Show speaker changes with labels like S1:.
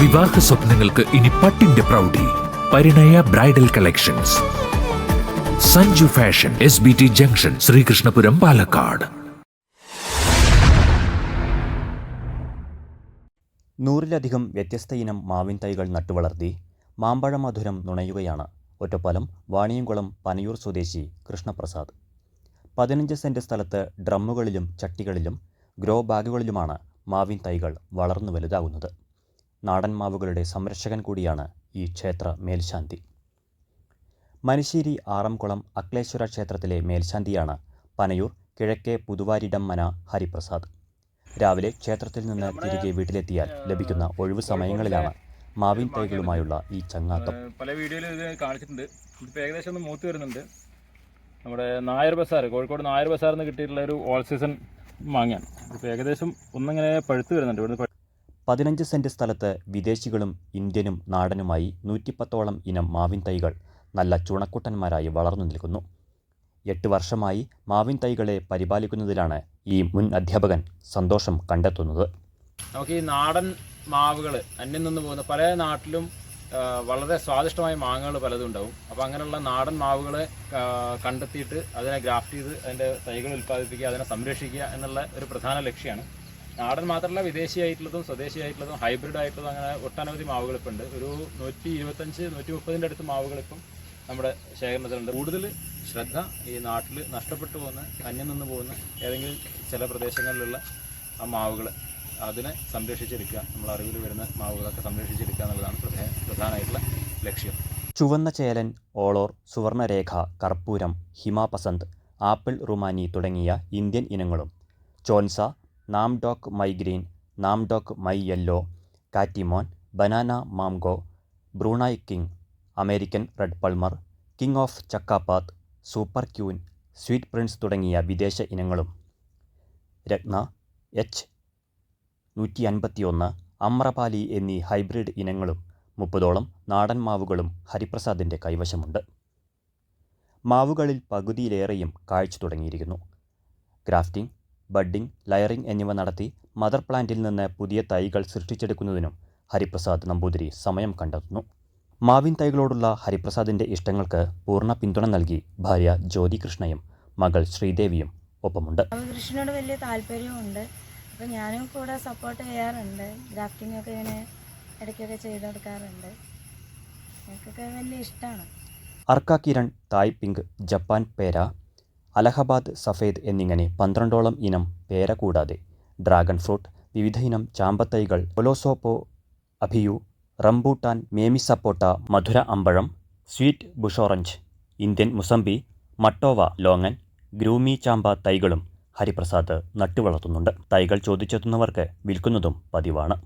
S1: വിവാഹ സ്വപ്നങ്ങൾക്ക് ഇനി പട്ടിന്റെ പ്രൗഢി. Parinaya bridal collections. Sanju fashion S B T junction Sreekrishnapuram Palakkad.
S2: നൂറിലധികം വ്യത്യസ്ത ഇനം മാവിൻ തൈകൾ നട്ടുവളർത്തി മാമ്പഴ മധുരം നുണയുകയാണ് ഒറ്റപ്പാലം വാണിയംകുളം പനയൂർ സ്വദേശി കൃഷ്ണപ്രസാദ്. പതിനഞ്ച് സെന്റ് സ്ഥലത്ത് ഡ്രമ്മുകളിലും ചട്ടികളിലും ഗ്രോ ബാഗുകളിലുമാണ് മാവിൻ തൈകൾ വളർന്നു വലുതാകുന്നത്. നാടൻ മാവുകളുടെ സംരക്ഷകൻ കൂടിയാണ് ഈ ക്ഷേത്ര മേൽശാന്തി. മനുശ്ശേരി ആറംകുളം അക്ലേശ്വര ക്ഷേത്രത്തിലെ മേൽശാന്തിയാണ് പനയൂർ കിഴക്കേ പുതുവാരിടം മന ഹരിപ്രസാദ്. രാവിലെ ക്ഷേത്രത്തിൽ നിന്ന് തിരികെ വീട്ടിലെത്തിയാൽ ലഭിക്കുന്ന ഒഴിവു സമയങ്ങളിലാണ് മാവിൻ തൈകളുമായുള്ള ഈ ചങ്ങാത്തം.
S3: പല വീഡിയോയിലും ഇത് കാണിച്ചിട്ടുണ്ട്. ഇതിപ്പോൾ ഏകദേശം ഒന്ന് മൂത്ത് വരുന്നുണ്ട്. നമ്മുടെ നായർ ബസാർ കോഴിക്കോട് നായർ ബസാറിൽ നിന്ന് കിട്ടിയിട്ടുള്ള ഒരു ഓൾ സീസൺ മാങ്ങയാണ്. ഇപ്പോൾ ഏകദേശം ഒന്നിങ്ങനെ പഴുത്ത് വരുന്നുണ്ട്. ഇവിടുന്ന്
S2: പതിനഞ്ച് സെന്റ് സ്ഥലത്ത് വിദേശികളും ഇന്ത്യനും നാടനുമായി നൂറ്റിപ്പത്തോളം ഇനം മാവിൻ തൈകൾ നല്ല ചുണക്കുട്ടന്മാരായി വളർന്നു നിൽക്കുന്നു. എട്ട് വർഷമായി മാവിൻ തൈകളെ പരിപാലിക്കുന്നതിലാണ് ഈ മുൻ അധ്യാപകൻ സന്തോഷം കണ്ടെത്തുന്നത്.
S3: നമുക്ക് ഈ നാടൻ മാവുകൾ അന്യം നിന്ന് പോകുന്ന പല നാട്ടിലും വളരെ സ്വാദിഷ്ടമായ മാങ്ങകൾ പലതും ഉണ്ടാവും. അപ്പോൾ അങ്ങനെയുള്ള നാടൻ മാവുകളെ കണ്ടെത്തിയിട്ട് അതിനെ ഗ്രാഫ്റ്റ് ചെയ്ത് അതിന്റെ തൈകൾ ഉൽപ്പാദിപ്പിക്കുക അതിനെ സംരക്ഷിക്കുക എന്നുള്ള ഒരു പ്രധാന ലക്ഷ്യമാണ്. നാടൻ മാത്രമല്ല വിദേശിയായിട്ടുള്ളതും സ്വദേശിയായിട്ടുള്ളതും ഹൈബ്രിഡ് ആയിട്ടുള്ളതും അങ്ങനെ ഒട്ടനവധി മാവുകൾ ഇപ്പം ഉണ്ട് ഒരു നൂറ്റി ഇരുപത്തഞ്ച് നൂറ്റി മുപ്പതിന്റെ അടുത്ത് മാവുകൾ ഇപ്പം നമ്മുടെ ശേഖരണത്തിലുണ്ട്. കൂടുതൽ ശ്രദ്ധ ഈ നാട്ടിൽ നഷ്ടപ്പെട്ടു പോകുന്ന അന്യം നിന്ന് പോകുന്ന ഏതെങ്കിലും ചില പ്രദേശങ്ങളിലുള്ള ആ മാവുകൾ അതിനെ സംരക്ഷിച്ചെടുക്കുക നമ്മൾ അറിവിൽ വരുന്ന മാവുകളൊക്കെ സംരക്ഷിച്ചെടുക്കുക എന്നുള്ളതാണ് പ്രധാന പ്രധാനമായിട്ടുള്ള ലക്ഷ്യം.
S2: ചുവന്ന ചേലൻ ഓളോർ സുവർണരേഖ കർപ്പൂരം ഹിമാപസന്ത് ആപ്പിൾ റുമാനി തുടങ്ങിയ ഇന്ത്യൻ ഇനങ്ങളും. Chaunsa Namdok mai green Namdok mai yellow Katimon banana mango Brunei king American red Palmer king of Chakkapat super queen sweet prince തുടങ്ങിയ വിദേശ ഇനങ്ങളും. രത്ന എച്ച് നൂറ്റി അൻപത്തിയൊന്ന് അമ്രപാലി എന്നീ ഹൈബ്രിഡ് ഇനങ്ങളും മുപ്പതോളം നാടൻ മാവുകളും ഹരിപ്രസാദിന്റെ കൈവശമുണ്ട്. മാവുകളിൽ പകുതിയിലേറെയും കാഴ്ച തുടങ്ങിയിരിക്കുന്നു. ഗ്രാഫ്റ്റിംഗ് ബഡ്ഡിംഗ് ലയറിംഗ് എന്നിവ നടത്തി മദർ പ്ലാന്റിൽ നിന്ന് പുതിയ തൈകൾ സൃഷ്ടിച്ചെടുക്കുന്നതിനും ഹരിപ്രസാദ് നമ്പൂതിരി സമയം കണ്ടെത്തുന്നു. മാവിൻ തൈകളോടുള്ള ഹരിപ്രസാദിന്റെ ഇഷ്ടങ്ങൾക്ക് പൂർണ പിന്തുണ നൽകി ഭാര്യ ജ്യോതി കൃഷ്ണയും മകൾ ശ്രീദേവിയും ഒപ്പമുണ്ട്.
S4: കൃഷ്ണനോട് വലിയ താല്പര്യമുണ്ട് അപ്പം ഞാനും കൂടെ സപ്പോർട്ട് ചെയ്യാറുണ്ട്. ഗ്രാഫ്റ്റിംഗ് ഒക്കെ ഇങ്ങനെ ഇടയ്ക്കൊക്കെ ചെയ്ത് കൊടുക്കാറുണ്ട്. എനിക്കൊക്കെ വലിയ ഇഷ്ടമാണ്
S2: Arka Kiran Thai pink Japan പേര അലഹബാദ് സഫേദ് എന്നിങ്ങനെ പന്ത്രണ്ടോളം ഇനം പേര കൂടാതെ ഡ്രാഗൺ ഫ്രൂട്ട് വിവിധ ഇനം ചാമ്പത്തൈകൾ olosapo abiu rambutan mamey sapota മധുര അമ്പഴം sweet bush orange Indian mosambi matoa longan grumi ചാമ്പ തൈകളും ഹരിപ്രസാദ് നട്ടുവളർത്തുന്നുണ്ട്. തൈകൾ ചോദിച്ചെത്തുന്നവർക്ക് വിൽക്കുന്നതും പതിവാണ്.